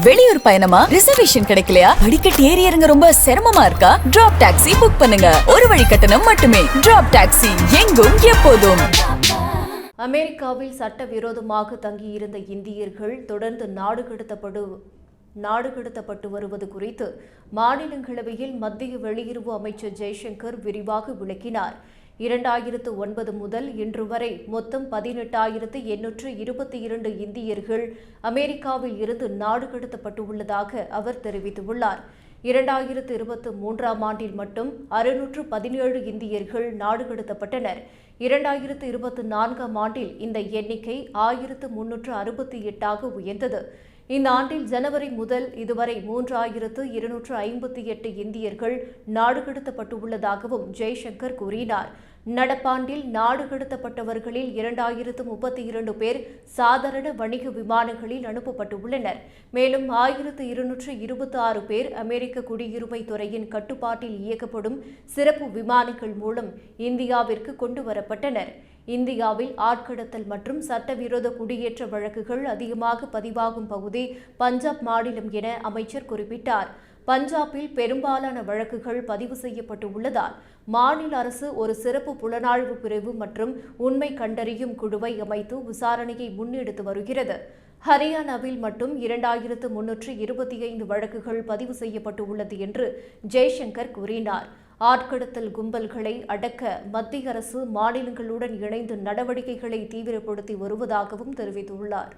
வெளியூர் பயணமா? ரிசர்வேஷன் கிடைக்கலையா? படிக்கட் ஏறி இறங்க ரொம்ப சிரமமா இருக்கா? டிராப் டாக்ஸி புக் பண்ணுங்க. ஒரு வழி கட்டணம் மட்டுமே. டிராப் டாக்ஸி எங்கும் எப்போதும். அமெரிக்காவில் சட்டவிரோதமாக தங்கியிருந்த இந்தியர்கள் தொடர்ந்து நாடு கடத்தப்படு நாடு கடத்தப்பட்டு வருவது குறித்து மாநிலங்களவையில் மத்திய வெளியுறவு அமைச்சர் ஜெய்சங்கர் விரிவாக விளக்கினார். இரண்டாயிரத்து ஒன்பது முதல் இன்று வரை மொத்தம் பதினெட்டாயிரத்து எண்ணூற்று இருபத்தி இரண்டு இந்தியர்கள் அமெரிக்காவில் இருந்து நாடு கடத்தப்பட்டுள்ளதாக அவர் தெரிவித்துள்ளார். இரண்டாயிரத்து இருபத்தி மூன்றாம் ஆண்டில் மட்டும் அறுநூற்று பதினேழு இந்தியர்கள் நாடு கடத்தப்பட்டனர் இரண்டாயிரத்து இருபத்தி நான்காம் ஆண்டில் இந்த எண்ணிக்கை ஆயிரத்து முன்னூற்று அறுபத்தி எட்டாக உயர்ந்தது. இந்த ஆண்டில் ஜனவரி முதல் இதுவரை மூன்றாயிரத்து இருநூற்று ஐம்பத்தி எட்டு இந்தியர்கள் நாடு கடத்தப்பட்டுள்ளதாகவும் ஜெய்சங்கர் கூறினார். நடப்பாண்டில் நாடு கடத்தப்பட்டவர்களில் இரண்டாயிரத்து முப்பத்தி இரண்டு பேர் சாதாரண வணிக விமானங்களில் அனுப்பப்பட்டுள்ளனர். மேலும் ஆயிரத்து இருநூற்று இருபத்தி ஆறு பேர் அமெரிக்க குடியுரிமை துறையின் கட்டுப்பாட்டில் இயக்கப்படும் சிறப்பு விமானங்கள் மூலம் இந்தியாவிற்கு கொண்டு வரப்பட்டனர். இந்தியாவில் ஆட்கடத்தல் மற்றும் சட்டவிரோத குடியேற்ற வழக்குகள் அதிகமாக பதிவாகும் பகுதி பஞ்சாப் மாநிலம் என அமைச்சர் குறிப்பிட்டார். பஞ்சாபில் பெரும்பாலான வழக்குகள் பதிவு செய்யப்பட்டு உள்ளதால் மாநில அரசு ஒரு சிறப்பு புலனாய்வு பிரிவு மற்றும் உண்மை கண்டறியும் குழுவை அமைத்து விசாரணையை முன்னெடுத்து வருகிறது. ஹரியானாவில் மட்டும் இரண்டாயிரத்து முன்னூற்று இருபத்தி ஐந்து வழக்குகள் பதிவு செய்யப்பட்டு உள்ளது என்று ஜெய்சங்கர் கூறினார். ஆட்கடத்தல் கும்பல்களை அடக்க மத்திய அரசு மாநிலங்களுடன் இணைந்து நடவடிக்கைகளை தீவிரப்படுத்தி வருவதாகவும் தெரிவித்துள்ளார்.